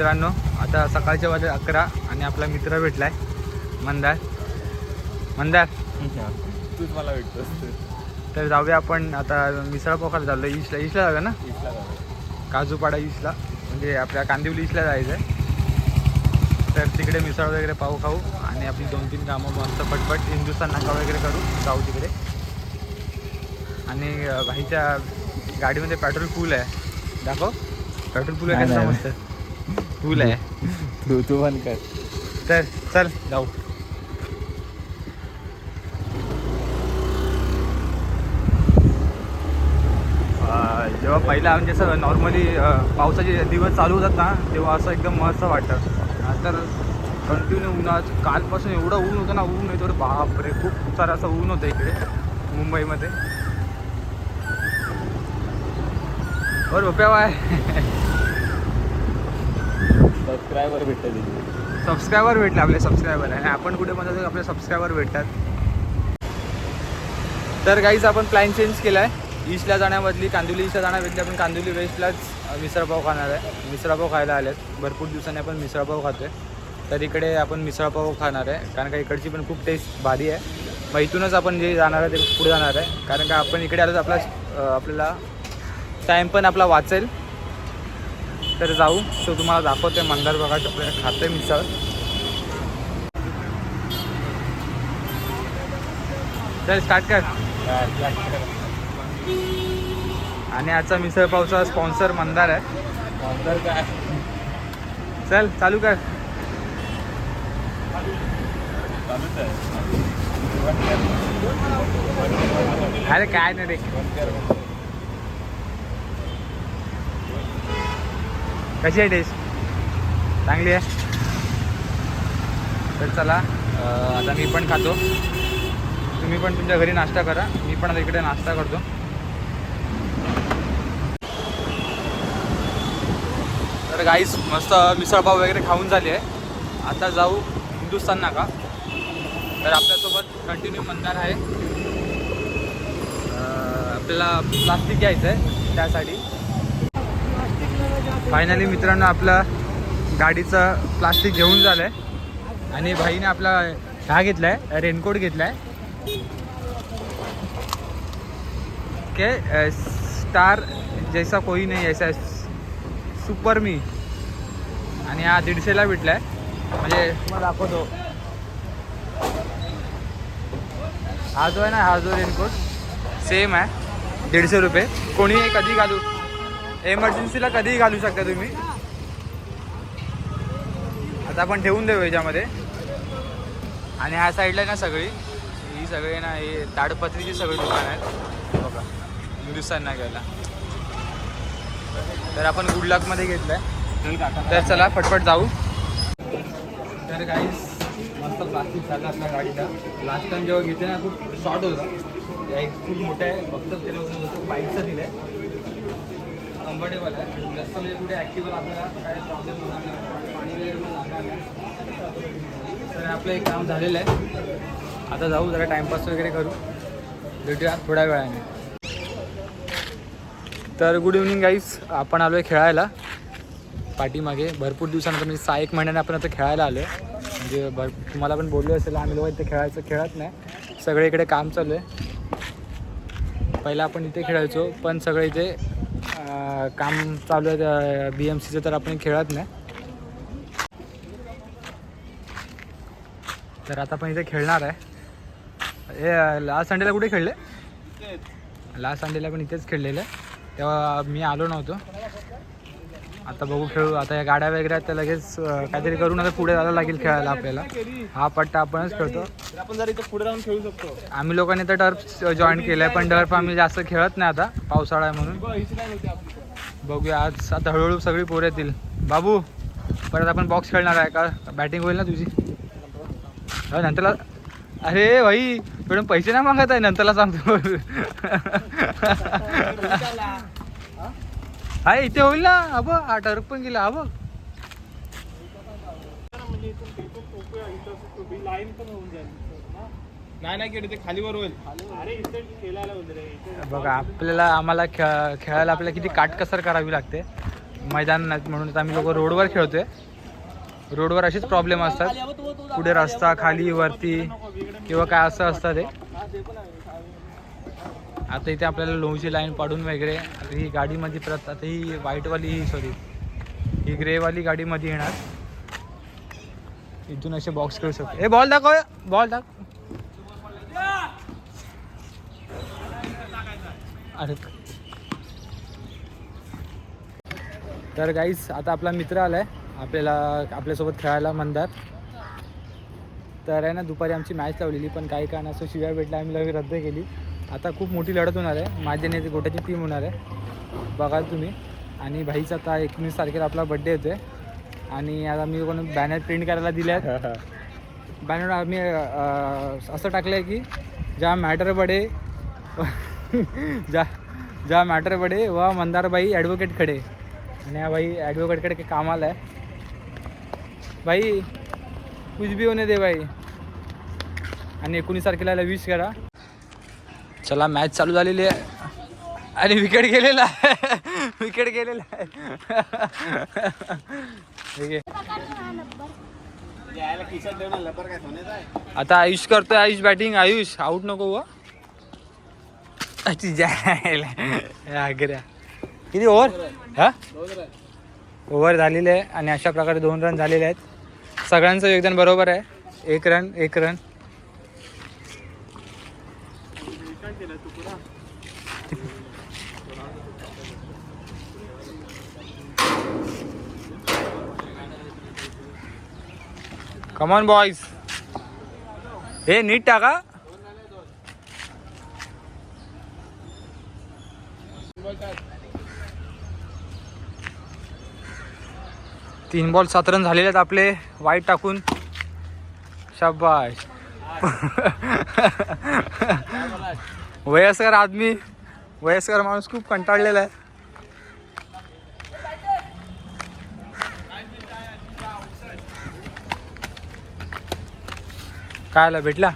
मित्रांनो आता सकाळच्या वाजले अकरा आणि आपला मित्र भेटलाय मंदार. मंदार. तूच मला भेटतोस. तर जाऊया आपण आता मिसळ पोखायला चाललो ईशला ईशला जाऊया ना? काजूपाडा ईशला म्हणजे आपल्या कांदिवली ईशला जायचं आहे तर तिकडे मिसळ वगैरे पाहू खाऊ आणि आपली दोन तीन कामं मस्त पटपट हिंदुस्थान नाका वगैरे करू. जाऊ तिकडे. आणि भाईच्या गाडीमध्ये पेट्रोल फुल आहे. दाखव. पेट्रोल फुल आहे नाही, का फुल आहे. तू तू पण कर. तर चल जाऊ. जेव्हा पहिला म्हणजे असं नॉर्मली पावसाचे दिवस चालू होतात ना तेव्हा असं एकदम मस्त वाटतं. तर कंटिन्यू उन्हात कालपासून एवढं ऊन होतं ना ऊन येतो बापरे खूप सारं असं ऊन होतं इकडे मुंबईमध्ये. और रुपया वाय सबस्क्रायबर भेटतं सबस्क्रायबर भेटले आपले सबस्क्रायबर आणि आपण कुठे म्हणतो आपले सबस्क्रायबर भेटतात. तर काहीच आपण प्लॅन चेंज केला आहे ईस्टला जाण्याबदली कांदिवली ईस्टला जाण्याबदली आपण कांदिवली वेस्टलाच मिसळपाव खाणार आहे. मिसळपाव खायला आलेत. भरपूर दिवसांनी आपण मिसळपाव खातोय. तर इकडे आपण मिसळपाव खाणार आहे. कारण का इकडची पण खूप टेस्ट भारी आहे. मग इथूनच आपण जे जाणार आहे ते पुढे जाणार आहे. कारण का आपण इकडे आलो तर आपला आपल्याला टाईम पण आपला वाचेल. तर जाऊ. सो तुम्हाला दाखवतोय मंदार बघा आपल्याला खातोय मिसळ. चल स्टार्ट कर. आणि आजचा मिसळ पावचा स्पॉन्सर मंदार आहे. मंदार काय चल चालू कर. अरे काय नाही रे बंद कर, बंद कर. कशी आहे टेस्ट चांगली आहे? तर चला आता मी पण खातो. तुम्ही पण तुमच्या घरी नाश्ता करा. मी पण आता इकडे नाश्ता करतो. तर गाईस मस्त मिसळपाव वगैरे खाऊन झाली आहे. आता जाऊ हिंदुस्थान नाका. तर आपल्यासोबत कंटिन्यू मंदार आहे. आपल्याला प्लास्टिक घ्यायचं आहे त्यासाठी. फायनली मित्रांनो आपला गाडीचं प्लास्टिक घेऊन झालं आहे आणि भाईने आपला हा घेतला आहे रेनकोट घेतला आहे के स्टार जैसा कोई नाही ऐसा सुपर मी आणि हा दीडशेला भेटला आहे म्हणजे दाखवतो. हा जो आहे ना हा जो रेनकोट सेम आहे. दीडशे रुपये. कोणीही कधी घालू एमर्जन्सीला कधीही घालू शकता तुम्ही. आता आपण ठेवून देऊ याच्यामध्ये. आणि ह्या साईडला ना सगळी ही सगळी ना ही ताडपत्रीची सगळी दुकान आहेत. बघा हिंदुस्थान नाग्याला तर आपण गुड लकमध्ये घेतलं आहे तर चला फटफट जाऊ. तर काही मस्त प्लास्टिक झालं आपल्या गाडीला. लास्ट टाइम जेव्हा घेते ना खूप शॉर्ट होता. एक खूप मोठं आहे फक्त बाईकचं दिलं आहे कम्फर्टेबल आहे. जास्त म्हणजे कुठे ॲक्टिव्ह आपल्याला काय प्रॉब्लेम होणार नाही. पाणी वगैरे पण लागणार नाही. तर आपलं एक काम झालेलं आहे. आता जाऊ जरा टाईमपास वगैरे करू. भेटूया थोड्या वेळाने. तर गुड इव्हनिंग गाईज आपण आलो आहे खेळायला. पाठीमागे. भरपूर दिवसानंतर म्हणजे सहा एक महिन्याने आपण आता खेळायला आलो आहे म्हणजे भर तुम्हाला पण बोललो असेल आम्ही लोक इथे खेळायचं खेळत नाही. सगळे इकडे काम चालू आहे. पहिला आपण इथे खेळायचो पण सगळे इथे काम चालू आहे बी एम सीचं तर आपण खेळत नाही. तर आता आपण इथे खेळणार आहे. हे लास्ट संडेला कुठे खेळले? लास्ट संडेला पण इथेच खेळलेलं. तेव्हा मी आलो नव्हतो. आता बघू खेळू. आता या गाड्या वगैरे आहेत त्या लगेच काहीतरी करून आता पुढे जायला लागेल खेळायला आपल्याला. हा पट्टा आपणच खेळतो. आपण जर इथं पुढे जाऊन खेळू शकतो. आम्ही लोकांनी तर टर्फ जॉईन केलं आहे पण टर्फ आम्ही जास्त खेळत नाही आता. पावसाळा आहे म्हणून. बघूया आज आता हळूहळू सगळी पोरं येतील. बाबू परत आपण बॉक्स खेळणार आहे का? बॅटिंग होईल ना तुझी? नंतरला अरे भाई मॅडम पैसे नाही मागत आहे नंतरला सांगतो. हा इथे होईल ना. हा बघ हा टर्फ पण गेला हा बघ. नाही केली ते खालीवर होईल. बघा आपल्याला आम्हाला खेळ खेळायला आपल्याला किती काटकसर करावी लागते. मैदान नाहीत म्हणून आम्ही लोक रोडवर खेळतोय. रोडवर असेच प्रॉब्लेम असतात. कुठे रस्ता खाली वरती किंवा काय असं असतं ते. आता इथे आपल्याला लोणची लाईन पाडून वगैरे ही गाडीमध्ये परत आता ही व्हाईटवाली ही सॉरी ही ग्रेवाली गाडीमध्ये येणार. इथून असे बॉक्स करू शकतो. ए बॉल दाखव बॉल दाख अरे तर गाईस आता आपला मित्र आलाय. आपल्याला आपल्यासोबत खेळायला म्हणतात. तर आहे ना दुपारी आमची मॅच लावलेली पण काही कारणास्तव शिव्या भेटला आम्ही लगेच रद्द केली. आता खूप मोठी लढत होणार आहे. माझ्या नेते गोट्याची टीम होणार आहे. बघाल तुम्ही. आणि भाईचा आता एकोणीस तारखेला आपला बड्डे येतोय. आणि आता मी कोण बॅनर प्रिंट करायला दिले आहेत. बॅनर आम्ही असं टाकलं आहे की ज्या मॅटर बडे ज्या ज्या मॅटर बडे व मंदारबाई ॲडव्होकेट खडे. आणि हा भाई ॲडव्होकेटकडे काही कामाला आहे. भाई कुछ भी होने दे भाई. आणि एकोणीस तारखेला विश करा. चला मॅच चालू झालेली आहे. आणि विकेट गेलेला आहे. विकेट गेलेला आहे. ठीक आहे. आता आयुष करतोय आयुष बॅटिंग आयुष आउट नको हो. व किती ओव्हर हा? ओव्हर झालेले आहे आणि अशा प्रकारे दोन रन झालेले आहेत. सगळ्यांचं योगदान बरोबर आहे. एक रन एक रन रिटर्न केलं तू पुरा कमॉन बॉईज हे नीट टाका तीन बॉल सात रन झालेले आहेत आपले. वाईट टाकून. शाबाश वयस्कर आदमी. वयस्कर माणूस खूप कंटाळलेला आहे. काय आला भेटला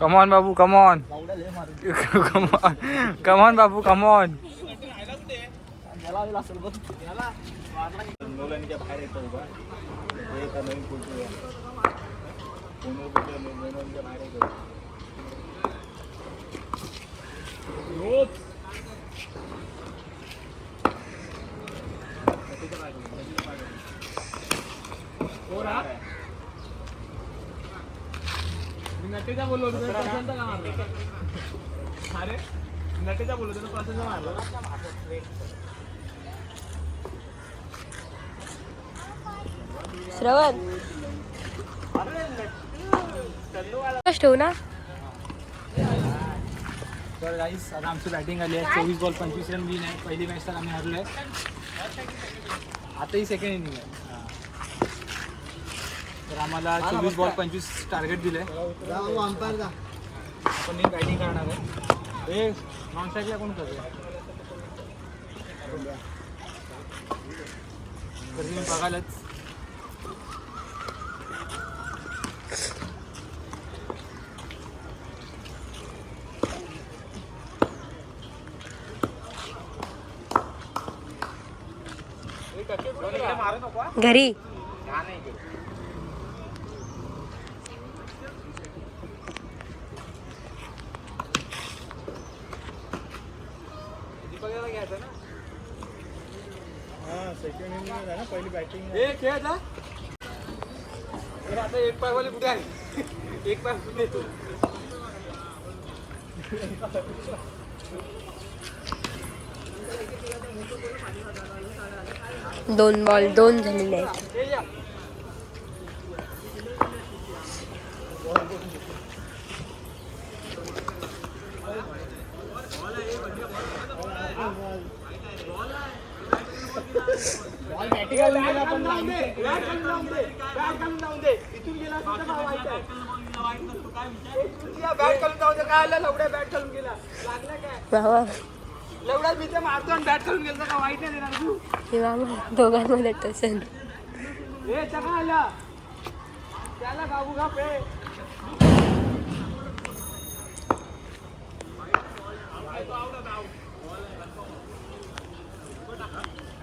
come on Babu come on come on come on Babu come on मुलांच्या बाहेर येतो उभा हे एका नवीन फोटो फोनवर कुठे मुलांच्या बाहेर येतो रोज नटेचा बोललो होतो प्रशांतचा का मारला? अरे नटेचा बोललो होतो प्रशांतचा मारला? श्रवण. ठेवू ना? तर गाईस आता आमची बॅटिंग आली आहे. चोवीस बॉल पंचवीस रन विन आहे. पहिली मॅच तर आम्ही हरलो आहे आताही सेकंड इनिंग आहे. तर आम्हाला चोवीस बॉल पंचवीस टार्गेट दिलं आहे आपण मी बॅटिंग करणार आहे. हे नॉन स्ट्राईकला कोण करतो तर तुम्ही बघालच. घरी. हा सेकंड इनिंग आहे ना पहिली बॅटिंग हे खेळ जा. हे आता एक पायवाले कुठे आहे? एक पाय कुठे येतो दोन बॉल दोन झालेले आहेत. या बॅट खालून जाऊ दे. काय आलं लवड्या बॅट खालून गेला. लागला काय? मामा लवड्या मी ते मारतो आणि बॅट खालून गेलं का वाईट नाही देणार तू. मामा दोघांमध्ये टसन हे चका आला त्याला गाबू घाप हे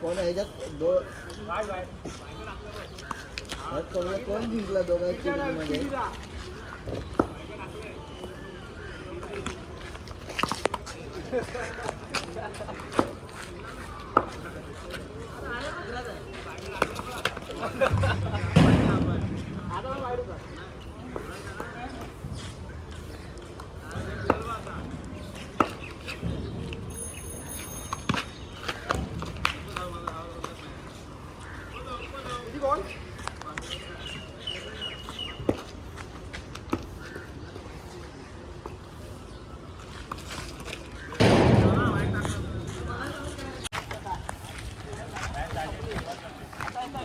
कोण ह्याच्यात? दो कोण कोण जिंकला दोघांच्या मध्ये?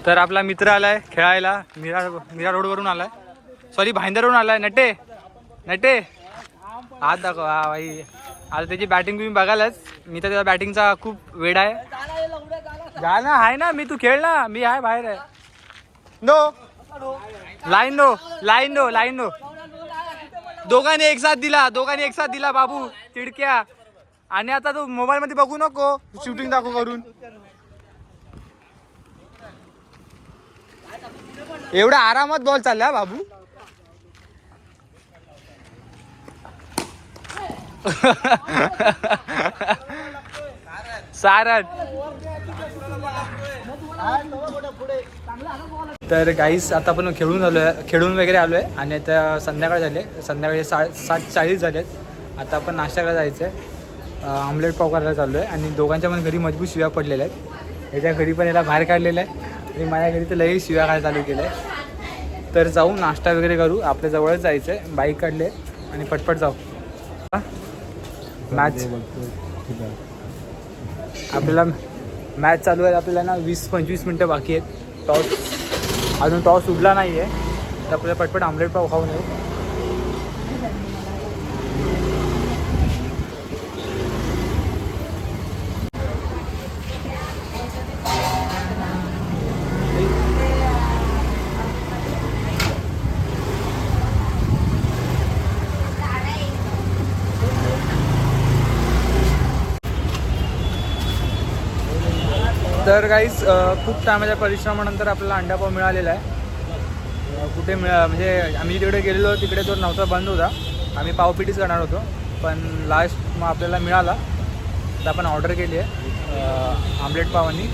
तर आपला मित्र आलाय खेळायला. मीरा मीरा रोडवरून आलाय. सॉरी भाईंदरवरून आलाय. नटे. नटे. हात दाखव. हा भाई. आता त्याची बॅटिंग तुम्ही बघालच मी तर त्याचा बॅटिंगचा खूप वेळ आहे. जा ना आहे ना. मी तू खेळ ना. मी आहे बाहेर आहे. No line no line no line no दोघांनी एक साथ दिला. दोघांनी एक साथ दिला बाबू. तिडक्या. आणि आता तू मोबाईल मध्ये बघू नको. शूटिंग दाखव करून. एवढा आरामात बॉल चालला बाबू. सारण तर गाईस आता आपण खेळून आलो आहे खेळून वगैरे आलो आहे आणि आता संध्याकाळ झाले संध्याकाळी सा सात चाळीस झालेत आता आपण नाश्त्याला जायचं आहे. आमलेट पाव करायला चाललो आहे आणि दोघांच्या पण घरी मजबूत शिव्या पडलेल्या आहेत. याच्या घरी पण याला बाहेर काढलेलं आहे. आणि माझ्या घरी तर लई शिव्या काय चालू केलं. तर जाऊ नाश्ता वगैरे करू. आपल्या जवळच जायचं आहे बाईक काढले आणि पटपट जाऊ. मॅच आपल्याला मॅच चालू आहे आपल्याला ना वीस पंचवीस मिनटं बाकी आहेत. टॉस अजून टॉस उडला नाही आहे तर आपल्याला पटपट आमलेट पाव खाऊन येऊ तर काहीच खूप टायमाच्या परिश्रमानंतर आपल्याला अंडापाव मिळालेला आहे कुठे मिळा म्हणजे आम्ही तिकडे गेलेलो तिकडे तो नव्हता बंद होता आम्ही पावपिटीच करणार होतो पण लास्ट मग आपल्याला मिळाला तर आपण ऑर्डर केली आहे आमलेट पावांनी